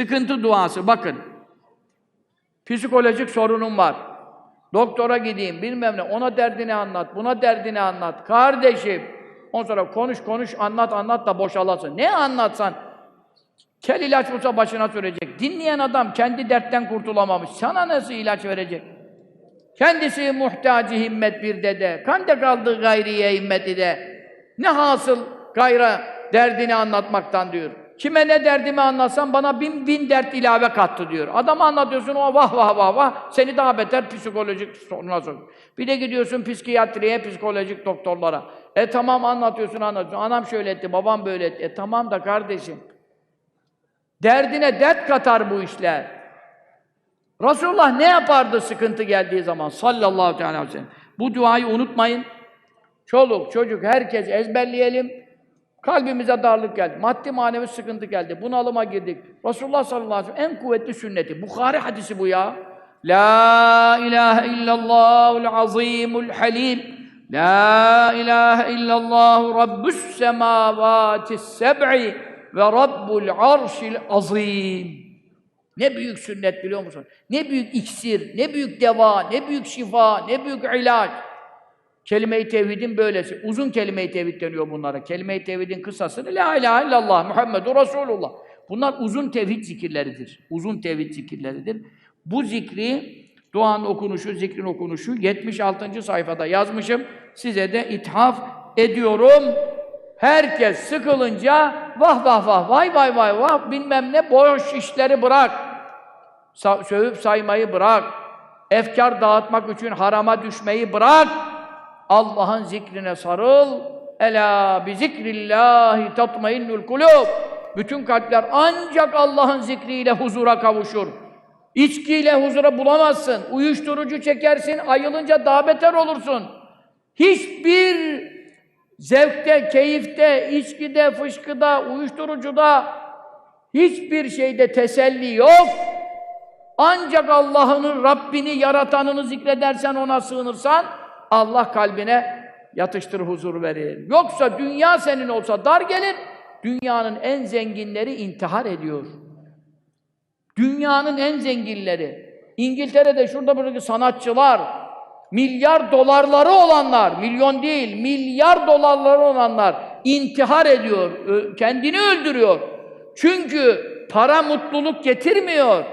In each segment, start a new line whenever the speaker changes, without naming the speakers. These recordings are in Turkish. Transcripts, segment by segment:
Sıkıntı duası. Bakın. Psikolojik sorunum var. Doktora gideyim, bilmem ne. Ona derdini anlat, buna derdini anlat. Kardeşim. Ondan sonra konuş konuş, anlat anlat da boşalasın. Ne anlatsan? Kel ilaç bulsa başına sürecek. Dinleyen adam kendi dertten kurtulamamış. Sana nasıl ilaç verecek? Kendisi muhtacı himmet bir dede. Kande kaldı gayriye himmeti de. Ne hasıl gayra derdini anlatmaktan diyor. Kime ne derdimi anlatsam bana bin bin dert ilave kattı diyor. Adamı anlatıyorsun o vah vah vah vah seni daha beter psikolojik soruna sokuyor. Bir de gidiyorsun psikiyatriye, psikolojik doktorlara. E tamam anlatıyorsun anlatıyorsun. Anam şöyle etti, babam böyle etti. E tamam da kardeşim. Derdine dert katar bu işler. Resulullah ne yapardı sıkıntı geldiği zaman sallallahu aleyhi ve sellem. Bu duayı unutmayın. Çoluk, çocuk, herkes ezberleyelim. Kalbimize darlık geldi. Maddi manevi sıkıntı geldi. Bunalıma girdik. Resulullah sallallahu aleyhi ve sellem en kuvvetli sünneti. Bukhari hadisi bu ya. La ilahe illallahul azimul halim. La ilahe illallah rabbus semavatis seb'i ve rabbul arşil azim. Ne büyük sünnet biliyor musun? Ne büyük iksir, ne büyük deva, ne büyük şifa, ne büyük ilaç. Kelime-i tevhidin böylesi. Uzun kelime-i tevhid deniyor bunlara. Kelime-i tevhidin kısasını La ilahe illallah Muhammedur Resulullah. Bunlar uzun tevhid zikirleridir. Uzun tevhid zikirleridir. Bu zikri, duanın okunuşu, zikrin okunuşu 76. sayfada yazmışım. Size de ithaf ediyorum. Herkes sıkılınca vah vah vah vay vay vay vah bilmem ne boş işleri bırak. Sa sövüp saymayı bırak. Efkar dağıtmak için harama düşmeyi bırak. Allah'ın zikrine sarıl. Ela bi zikrillahi tatmainnul kulub. Bütün kalpler ancak Allah'ın zikriyle huzura kavuşur. İçkiyle huzura bulamazsın. Uyuşturucu çekersin, ayılınca daha beter olursun. Hiçbir zevkte, keyifte, içkide, fışkıda, uyuşturucuda hiçbir şeyde teselli yok. Ancak Allah'ını, Rabbini, yaratanını zikredersen, ona sığınırsan Allah kalbine yatıştır huzur verir. Yoksa dünya senin olsa dar gelir, dünyanın en zenginleri intihar ediyor. Dünyanın en zenginleri. İngiltere'de şurada buradaki sanatçılar, milyar dolarları olanlar, milyon değil, milyar dolarları olanlar intihar ediyor, kendini öldürüyor. Çünkü para mutluluk getirmiyor.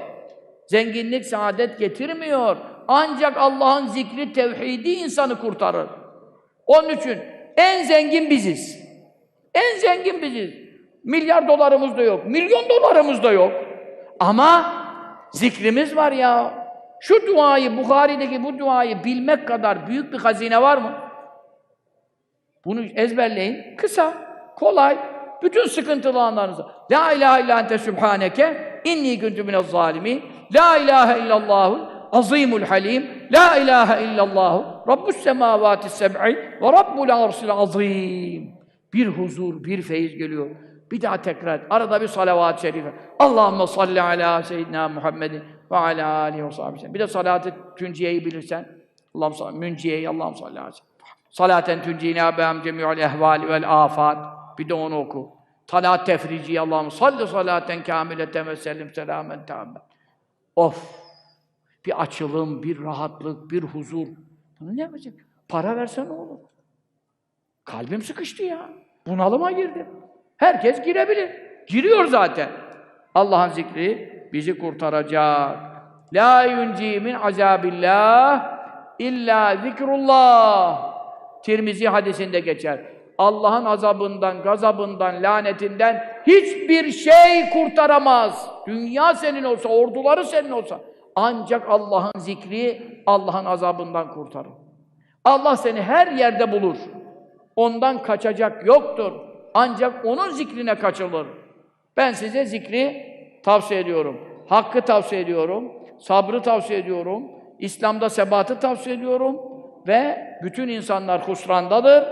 Zenginlik saadet getirmiyor. Ancak Allah'ın zikri, tevhidi insanı kurtarır. Onun için en zengin biziz. En zengin biziz. Milyar dolarımız da yok. Milyon dolarımız da yok. Ama zikrimiz var ya. Şu duayı, Bukhari'deki bu duayı bilmek kadar büyük bir hazine var mı? Bunu ezberleyin. Kısa, kolay. Bütün sıkıntılı anlarınızı. La ilahe illa ente sübhaneke inni kuntu minez zalimin. La ilahe illallahul azimul halim. La ilahe illallah Rabbus semavati seb'i ve Rabbul arşil azim. Bir huzur, bir feyiz geliyor. Bir daha tekrar. Arada bir salavat-ı şerife. Allahümme salli ala seyyidina Muhammedin ve ala alihi ve sahbihi. Bir de salat-ı tünciyeyi bilirsen. Allah'ım salli, münciyeyi Allah'ım salli ala Salaten tüncina be'am cemi'ul ehvali vel afat. Bir de onu oku. Salat tefriciyi Allah'ım salli salaten kamileten ve sellim selamen tâmen. Of! Bir açılım, bir rahatlık, bir huzur. Bunu ne yapacak? Para versen ne olur? Kalbim sıkıştı ya. Bunalıma girdim. Herkes girebilir. Giriyor zaten. Allah'ın zikri bizi kurtaracak. La yunci min azabillah illa zikrullah. Tirmizi hadisinde geçer. Allah'ın azabından, gazabından, lanetinden hiçbir şey kurtaramaz. Dünya senin olsa, orduları senin olsa ancak Allah'ın zikri Allah'ın azabından kurtarır. Allah seni her yerde bulur. Ondan kaçacak yoktur. Ancak onun zikrine kaçılır. Ben size zikri tavsiye ediyorum. Hakkı tavsiye ediyorum. Sabrı tavsiye ediyorum. İslam'da sebatı tavsiye ediyorum. Ve bütün insanlar husrandadır.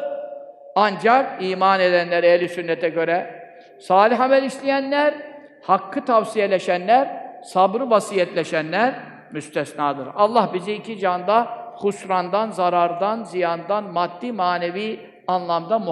Ancak iman edenler ehli sünnete göre salih amel işleyenler, hakkı tavsiyeleşenler, sabrı vasiyetleşenler müstesnadır. Allah bizi iki canda husrandan, zarardan, ziyandan, maddi manevi anlamda muhafaza